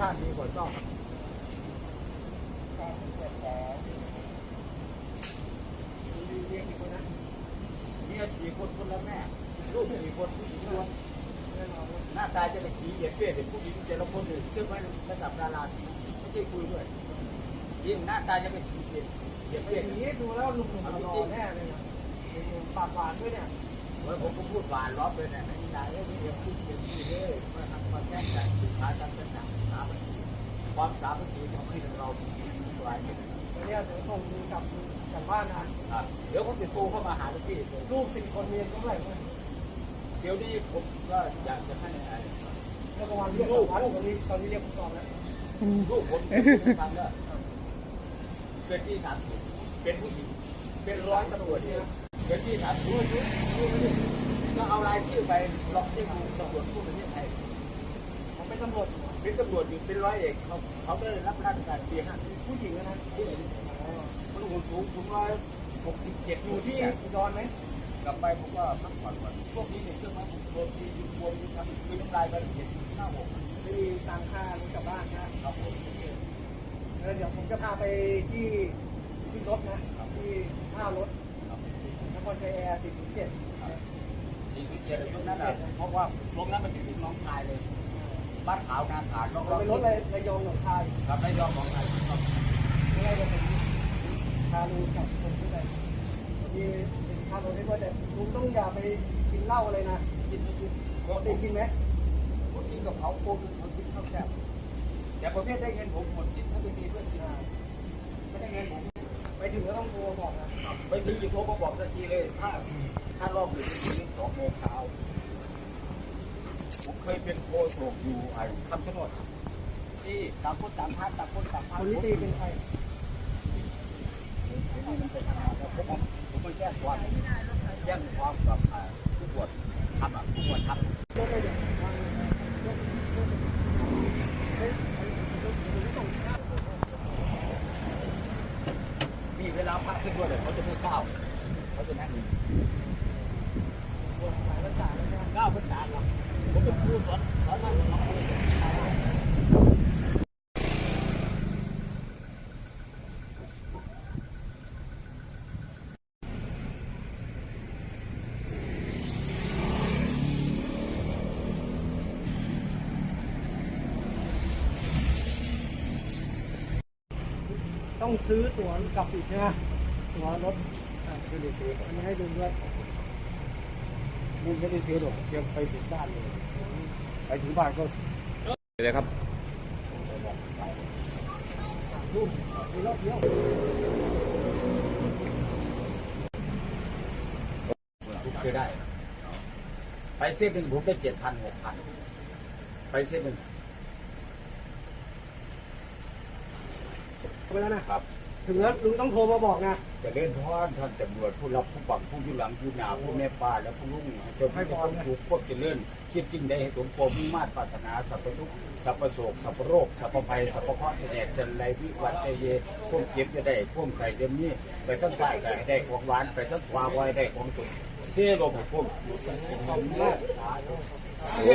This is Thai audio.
ชาติมีผลต่องเนี่ยสี่คนคนละแม่ลูกสี่คนผู้หญิงล้วนหน้าตาจะเป็นผีเหยียดเปี้ยเด็กผู้หญิงแต่ละคนหนึ่งเชื่อไหมระดับดาราไม่ใช่คุยด้วยยิ่งหน้าตาจะเป็นผีเหยียดเหยีเปี้ยอย่างนี้ดูแล้วลุงหนุ่มรอแน่เลยนะปากหวานด้วยเนี่ยเฮ้ยผมก็พูดหวานล้อเลยเนี่ยไม่ได้เลยเดียวพูดเป็นที่เลยมาทำความแน่ใจสินค้าทางเป็นนัามัคคีความสามัคคีของพี่เรามีหลายอย่างวันนี้เดี๋ยวส่งดูกลับกลับบ้านนะเดี๋ยวผมจะโทรเข้ามาหาพี่ลูกสี่คนเรียนเท่าไหร่เนี่ยเดี๋ยวนี้ผมก็อยากจะให้อะไรเมื่อวานเรียกลูกวันตอนนี้ตอนนี้เรียกผู้องแล้วลูกผมทำแล้วเป็นที่สามสิบเป็นผู้หญิงเป็นร้อยตำรวจเนี่เป็นที่สามสิบก็เอารายชื่อไปลองที่ตำรวจผู้ประเทศไทย เป็นตำรวจเป็นตำรวจอยู่เป็นร้อยเอกเขาเขาได้รับราชการปีห้าสิบผู้หญิงนะที่ไหนมันหุ่นสูงสูงร้อยหกสิบเจ็ดออยู่ยู่ที่ที่อุดรไหมกลับไปผมก็พักผ่อนก่อนพวกนี้เนี่ยเครื่องมือผมโดนทียิงบวมยิงทำคือน้ำลายไปเจ็ดห้าหกมีตังค่าลุงกลับบ้านนะครับผมแล้วเดี๋ยวผมจะพาไปที่ที่รถนะที่ท่ารถนครชัยแอร์สี่สิบเจ็ดสี่สิบเจ็ดตรงนั้นแหละเพราะว่าตรงนั้นมันอยู่ที่หน้องคายเลย บ้านขาวนาขาดรอบเราไปรถอะไรระยองหนองคายๆกับระยองของไทยครับยังไงเดี๋ยวผมพาลุงกลับคนที่ไหนมีพาลุงให้ด้วยแต่ลุงต้องอย่าไปกินเหล้าอะไรนะกินไม่กินปกติกินไหมผมกินกับเขาโคตรผมกินข้าวแซ่บแต่ประเภทได้เงินผมหมดสิทธิ์ถ้าไม่มีเพื่อนกินไม่ได้เงินผมไปถึงก็ต้องโทรบอกนะไม่มีอยู่โทรมาบอกทันทีเลยถ้าถ้ารอบหนึ่งถึงสองโมงเช้า ผมเคยเป็นโคศกอยู่ไอ้คำชะโนดที่ต่างคนต่างพักต่างคนต่างพักคนที่ตีเป็นใครผมผมไปแจ้งความแจ้งความกับผู้บวชทำอะผู้บวชทำรถอะไรเนี่ยมีเวลาพักขึ้นด้วยเลยเขาจะไม่ก้าวเขาจะนั่งอยู่สายประสานนะก้าวเป็นนานหรอ กผมเป็นครูสอนสอนนั่งน้องเลยต้องซื้อตั๋วกลับอีกใช่ไหมตั๋วรถไม่ได้ซื้ออันนี้ให้ดูด้วย มุนไม่ได้ซื้อหรอกเตรียมไปถึงบ้านเลย ไปถึงบ้านก็เลยครับรูปมีรอบเดียวทุกเคยได้ ไปเส้นหนึ่งผมได้เจ็ดพันหกพันไปเส้นหนึ่งไปแล้วนะครับ ถึงแล้วลุงต้องโทรมาบอกนะจะเล่นพรท่านตำรวจผู้รับผู้ฟังผู้ยุหลังผู้หนาผู้แม่ป้าและผู้ลุงจนให้พรถูกควบจะเลื่อนคิดจริงได้ให้สมปมมาตรปรารถนาสัพพทุกข์สัพพโศกสัพพโรคสัพพภัยสัพพเคราะห์จะแดกจะไรวิวัฒน์ใจเยพ่วงเก็บจะได้พ่วงไข่เดมนี้ไปทั้งใต้ก็ให้ได้ของหวานไปทั้งขวาไว้ได้ของสุกเสียลมให้พ่วง